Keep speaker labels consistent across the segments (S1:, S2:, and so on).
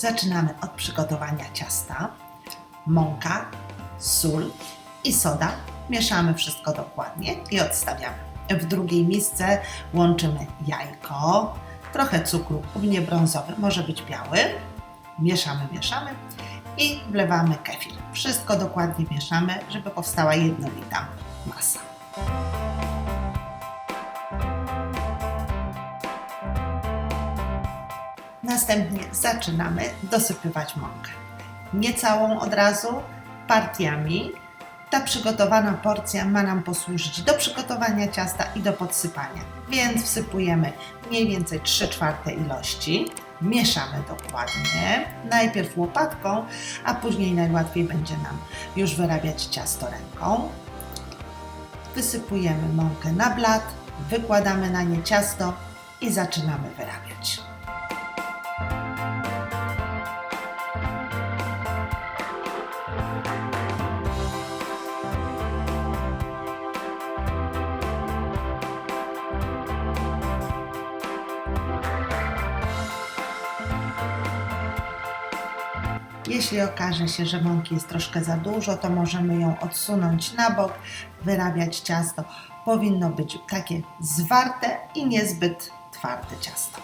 S1: Zaczynamy od przygotowania ciasta. Mąka, sól i soda. Mieszamy wszystko dokładnie i odstawiamy. W drugiej misce łączymy jajko, trochę cukru, nie brązowy, może być biały. Mieszamy, mieszamy i wlewamy kefir. Wszystko dokładnie mieszamy, żeby powstała jednolita masa. Następnie zaczynamy dosypywać mąkę. Nie całą od razu, partiami. Ta przygotowana porcja ma nam posłużyć do przygotowania ciasta i do podsypania. Więc wsypujemy mniej więcej 3 czwarte ilości. Mieszamy dokładnie, najpierw łopatką, a później najłatwiej będzie nam już wyrabiać ciasto ręką. Wysypujemy mąkę na blat, wykładamy na nie ciasto i zaczynamy wyrabiać. Jeśli okaże się, że mąki jest troszkę za dużo, to możemy ją odsunąć na bok, wyrabiać ciasto. Powinno być takie zwarte i niezbyt twarde ciasto.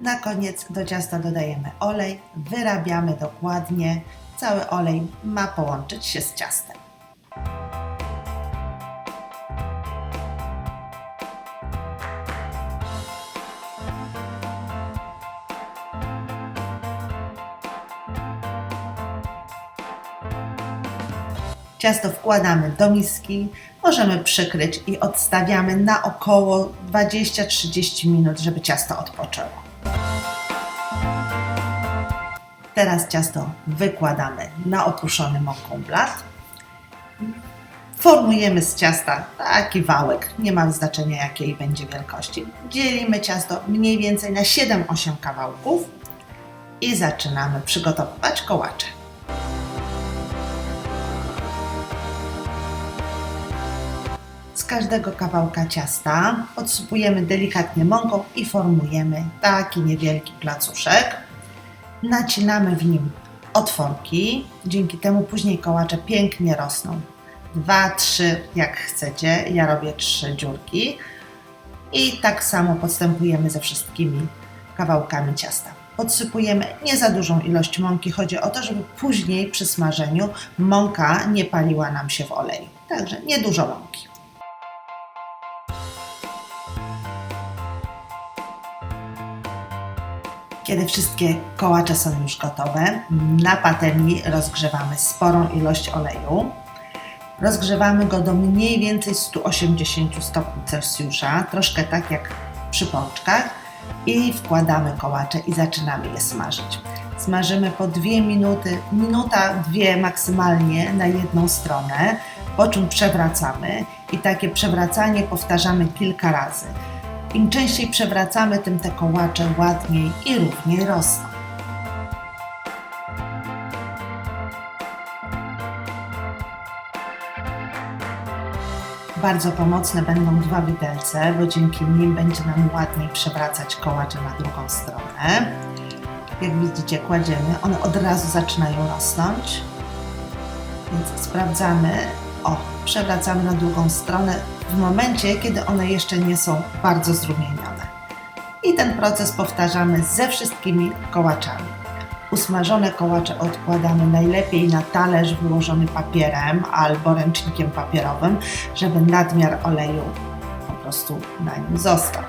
S1: Na koniec do ciasta dodajemy olej, wyrabiamy dokładnie. Cały olej ma połączyć się z ciastem. Ciasto wkładamy do miski, możemy przykryć i odstawiamy na około 20-30 minut, żeby ciasto odpoczęło. Teraz ciasto wykładamy na oprószony mąką blat. Formujemy z ciasta taki wałek, nie ma znaczenia jakiej będzie wielkości. Dzielimy ciasto mniej więcej na 7-8 kawałków i zaczynamy przygotowywać kołacze. Każdego kawałka ciasta odsypujemy delikatnie mąką i formujemy taki niewielki placuszek. Nacinamy w nim otworki, dzięki temu później kołacze pięknie rosną. Dwa, trzy, jak chcecie. Ja robię trzy dziurki. I tak samo postępujemy ze wszystkimi kawałkami ciasta. Podsypujemy nie za dużą ilość mąki. Chodzi o to, żeby później przy smażeniu mąka nie paliła nam się w oleju. Także niedużo mąki. Kiedy wszystkie kołacze są już gotowe, na patelni rozgrzewamy sporą ilość oleju. Rozgrzewamy go do mniej więcej 180 stopni Celsjusza, troszkę tak jak przy pączkach i wkładamy kołacze i zaczynamy je smażyć. Smażymy po 2 minuty, minuta, dwie maksymalnie na jedną stronę, po czym przewracamy i takie przewracanie powtarzamy kilka razy. Im częściej przewracamy, tym te kołacze ładniej i równiej rosną. Bardzo pomocne będą dwa widelce, bo dzięki nim będzie nam ładniej przewracać kołacze na drugą stronę. Jak widzicie, kładziemy, one od razu zaczynają rosnąć. Więc sprawdzamy, o, przewracamy na drugą stronę w momencie, kiedy one jeszcze nie są bardzo zrumienione. I ten proces powtarzamy ze wszystkimi kołaczami. Usmażone kołacze odkładamy najlepiej na talerz wyłożony papierem albo ręcznikiem papierowym, żeby nadmiar oleju po prostu na nim został.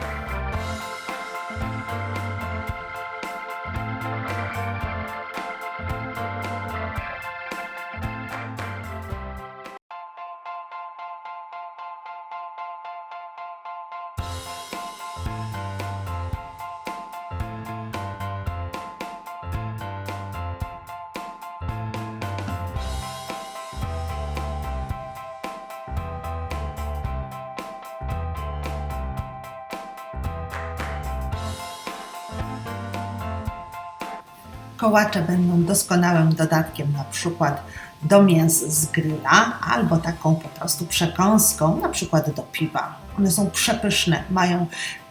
S1: Kołacze będą doskonałym dodatkiem na przykład do mięs z grilla albo taką po prostu przekąską, na przykład do piwa. One są przepyszne, mają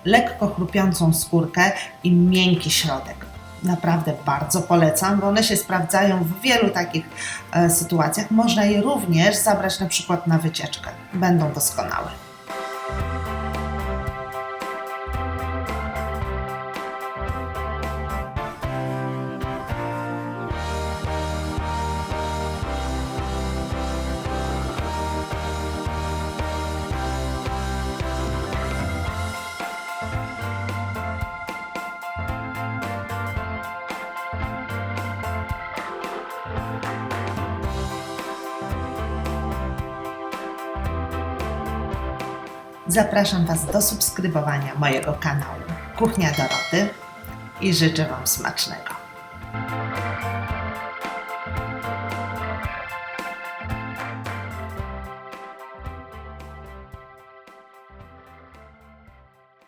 S1: lekko chrupiącą skórkę i miękki środek. Naprawdę bardzo polecam, bo one się sprawdzają w wielu takich e, sytuacjach. Można je również zabrać na przykład na wycieczkę. Będą doskonałe. Zapraszam Was do subskrybowania mojego kanału Kuchnia Doroty i życzę Wam smacznego.